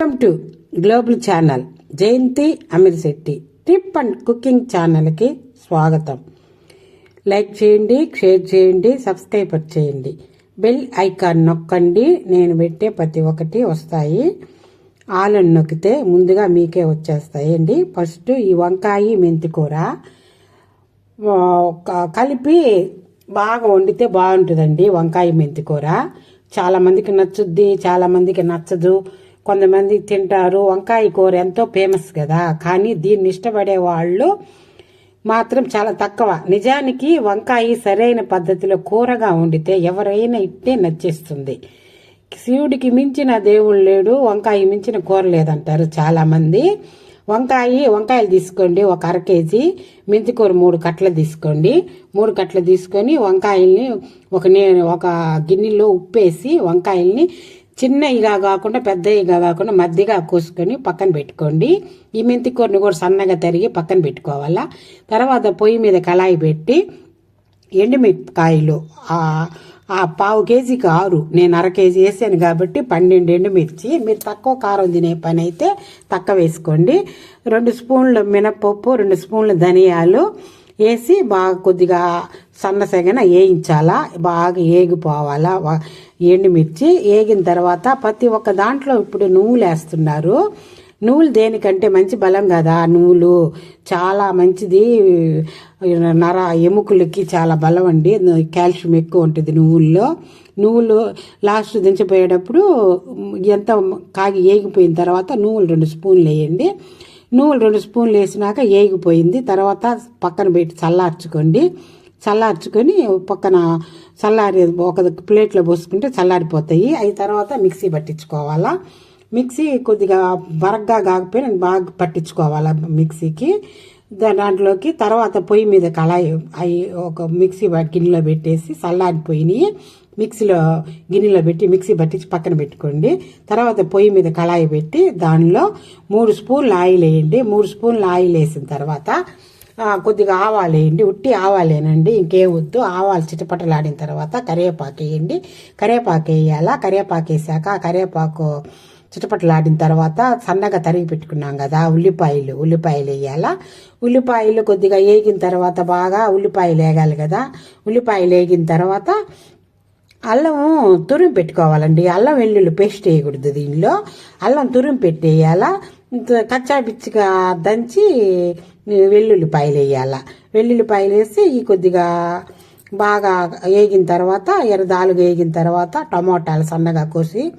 Welcome to global channel Jayanti Ameer Shetty tip and cooking ఛానల్కి స్వాగతం. Like చేయండి share చేయండి సబ్స్క్రైబ్ చేయండి. బెల్ ఐకాన్ నొక్కండి. నేను పెట్టే ప్రతి ఒక్కటి వస్తాయి. ఆలను నొక్కితే ముందుగా మీకే వచ్చేస్తాయండి ఫస్ట్ ఈ వంకాయ మెంతికూర కలిపి బాగా వండితే బాగుంటుందండి వంకాయ మెంతికూర చాలామందికి నచ్చుద్ది చాలామందికి నచ్చదు. కొంతమంది తింటారు వంకాయ కూర ఎంతో ఫేమస్ కదా. కానీ దీన్ని ఇష్టపడే వాళ్ళు మాత్రం చాలా తక్కువ. నిజానికి వంకాయ సరైన పద్ధతిలో కూరగా వండితే ఎవరైనా ఇట్టే నచ్చేస్తుంది. శివుడికి మించిన దేవుడు లేడు వంకాయ మించిన కూర లేదంటారు చాలామంది. వంకాయ వంకాయలు తీసుకోండి ఒక అర కేజీ మెంతికూర మూడు కట్టలు తీసుకోండి. మూడు కట్టలు తీసుకొని వంకాయల్ని ఒక నే ఒక గిన్నెలో ఉప్పేసి వంకాయల్ని చిన్నవిగా కాకుండా పెద్దవిగా కాకుండా మధ్యగా కోసుకొని పక్కన పెట్టుకోండి. ఈ మెంతికూరని కూడా సన్నగా తరిగి పక్కన పెట్టుకోవాలా? తర్వాత పొయ్యి మీద కళాయి పెట్టి ఎండుమిరపకాయలు ఆ ఆ పావు కేజీకి ఆరు. నేను అర కేజీ వేసాను కాబట్టి పన్నెండు ఎండుమిర్చి. మీరు తక్కువ కారం తినే పని అయితే తక్కువ వేసుకోండి. రెండు స్పూన్లు మినపప్పు రెండు స్పూన్లు ధనియాలు వేసి బాగా కొద్దిగా సన్నసేగన వేయించాలా బాగా ఏగిపోవాలా ఎండుమిర్చి వేగిన తర్వాత ప్రతి ఒక్క దాంట్లో ఇప్పుడు నువ్వులు వేస్తున్నారు. నువ్వులు దేనికంటే మంచి బలం కదా నువ్వులు చాలా మంచిది. నర ఎముకలకి చాలా బలం అండి కాల్షియం ఎక్కువ ఉంటుంది నువ్వుల్లో. నువ్వులు లాస్ట్ దించిపోయేటప్పుడు ఎంత కాగి ఏగిపోయిన తర్వాత నువ్వులు రెండు స్పూన్లు వేయండి. నువ్వులు రెండు స్పూన్లు వేసినాక ఏగిపోయింది. తర్వాత పక్కన పెట్టి చల్లార్చుకోండి. చల్లార్చుకొని పక్కన చల్లారి ఒక ప్లేట్లో పోసుకుంటే చల్లారిపోతాయి. అవి తర్వాత మిక్సీ పట్టించుకోవాలా. మిక్సీ కొద్దిగా బరగ్గా కాకపోయినా బాగా పట్టించుకోవాలా మిక్సీకి. దాంట్లోకి తర్వాత పొయ్యి మీద కళాయి అవి ఒక మిక్సీ గిన్నెలో పెట్టేసి చల్లారిపోయినాయి. మిక్సీలో గిన్నెలో పెట్టి మిక్సీ పట్టించి పక్కన పెట్టుకోండి. తర్వాత పొయ్యి మీద కళాయి పెట్టి దానిలో మూడు స్పూన్లు ఆయిల్ వేయండి. మూడు స్పూన్లు ఆయిల్ వేసిన తర్వాత కొద్దిగా ఆవాలు వేయండి. ఉట్టి ఆవాలేనండి ఇంకేం వద్దు. ఆవాలు చిటపటలాడిన తర్వాత కరివేపాకు వేయండి. కరివేపాకు వేయాలా? కరివేపాకు వేసాక ఆ కరివేపాకు చిటపటలాడిన తర్వాత సన్నగా తరిగి పెట్టుకున్నాం కదా ఉల్లిపాయలు. ఉల్లిపాయలు వేయాలా? ఉల్లిపాయలు కొద్దిగా వేగిన తర్వాత బాగా ఉల్లిపాయలు వేగాలి కదా. ఉల్లిపాయలు వేగిన తర్వాత అల్లం తురిమి పెట్టుకోవాలండి. అల్లం వెల్లుల్లి పేస్ట్ వేయకూడదు దీనిలో. అల్లం తురిమి పెట్టేయాలా. ఇంత కచ్చా పిచ్చిగా దంచి వెల్లుల్లిపాయలు వేయాల. వెల్లుల్లిపాయలు వేసి ఈ కొద్దిగా బాగా వేగిన తర్వాత ఎర్రదాలుగా వేగిన తర్వాత టమోటాలు సన్నగా కోసి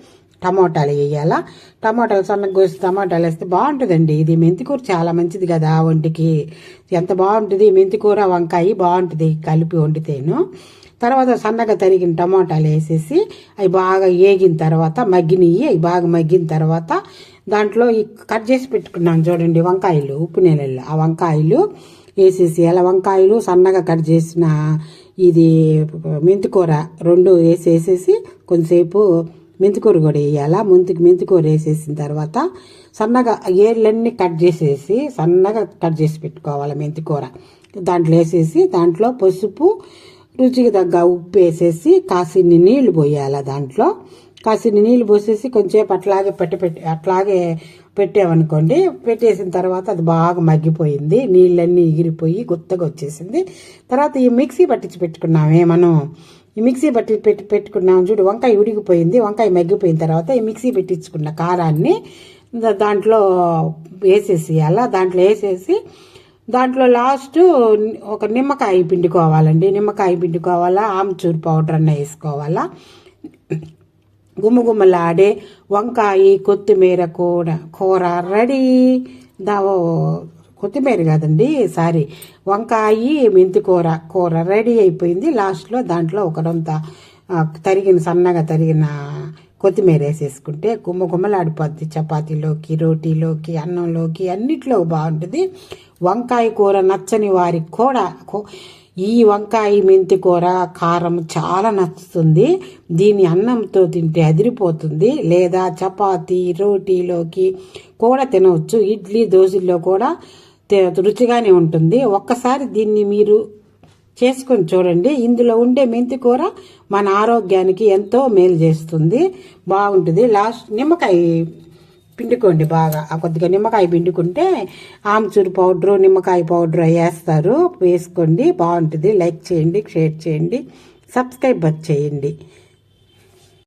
టమోటాలు వేయాలా. టమోటాలు సన్నగా కోసి టమోటాలు వేస్తే బాగుంటుందండి. ఇది మెంతికూర చాలా మంచిది కదా ఒంటికి. ఎంత బాగుంటుంది? మెంతికూర వంకాయ బాగుంటుంది. కలిపి వండితేను. తర్వాత సన్నగా తరిగిన టమాటాలు వేసేసి అవి బాగా వేగిన తర్వాత మగ్గినవి అవి బాగా మగ్గిన తర్వాత దాంట్లో ఈ కట్ చేసి పెట్టుకున్నాం చూడండి వంకాయలు ఉప్పు నీళ్ళల్లో. ఆ వంకాయలు వేసేసి ఎలా వంకాయలు సన్నగా కట్ చేసిన ఇది మెంతికూర రెండు వేసేసేసి కొంతసేపు మెంతికూర కూడా వేయాలా? ముందుకు మెంతికూర వేసేసిన తర్వాత సన్నగా ఏర్లన్నీ కట్ చేసేసి సన్నగా కట్ చేసి పెట్టుకోవాలి మెంతికూర. దాంట్లో వేసేసి దాంట్లో పసుపు రుచికి తగ్గ ఉప్పు వేసేసి కాసిన్ని నీళ్ళు పోయాలి దాంట్లో. కాసిన్ని నీళ్ళు పోసేసి కొంచెంసేపు అట్లాగే పెట్టి పెట్టి అట్లాగే పెట్టామనుకోండి పెట్టేసిన తర్వాత అది బాగా మగ్గిపోయింది నీళ్ళన్నీ ఎగిరిపోయి గుత్తగా వచ్చేసింది. తర్వాత ఈ మిక్సీ పట్టించి పెట్టుకున్నామే మనం. ఈ మిక్సీ పట్టి పెట్టి పెట్టుకున్నాం చూడు వంకాయ ఉడికిపోయింది వంకాయ మగ్గిపోయిన తర్వాత ఈ మిక్సీ పెట్టించుకున్న కారాన్ని దాంట్లో వేసేసేయాల. దాంట్లో వేసేసి దాంట్లో లాస్ట్ ఒక నిమ్మకాయ పిండుకోవాలండి. నిమ్మకాయ పిండుకోవాలా ఆమ్చూర్ పౌడర్ అన్న వేసుకోవాలా. గుమ్మగుమ్మలాడే వంకాయ కొత్తిమీర కూర కూర రెడీ. దా కొత్తిమీర కాదండి సారీ వంకాయ మెంతి కూర కూర రెడీ అయిపోయింది. లాస్ట్లో దాంట్లో ఒకడంతా తరిగిన సన్నగా తరిగిన కొత్తిమీర వేసేసుకుంటే గుమ్మగుమ్మలాడిపోద్ది చపాతీలోకి రోటీలోకి అన్నంలోకి అన్నిట్లో బాగుంటుంది. వంకాయ కూర నచ్చని వారికి కూడా ఈ వంకాయ మెంతి కూర కారం చాలా నచ్చుతుంది. దీన్ని అన్నంతో తింటే అదిరిపోతుంది. లేదా చపాతీ రోటీలోకి కూడా తినవచ్చు. ఇడ్లీ దోశల్లో కూడా రుచిగానే ఉంటుంది. ఒక్కసారి దీన్ని మీరు చేసుకొని చూడండి. ఇందులో ఉండే మెంతి కూర మన ఆరోగ్యానికి ఎంతో మేలు చేస్తుంది. బాగుంటుంది. లాస్ట్ నిమ్మకాయ పిండుకోండి బాగా. ఆ కొద్దిగా నిమ్మకాయ పిండుకుంటే ఆమ్చూరు పౌడరు నిమ్మకాయ పౌడర్ వేస్తారు. వేసుకోండి బాగుంటుంది. లైక్ చేయండి షేర్ చేయండి సబ్స్క్రైబ్ చేయండి.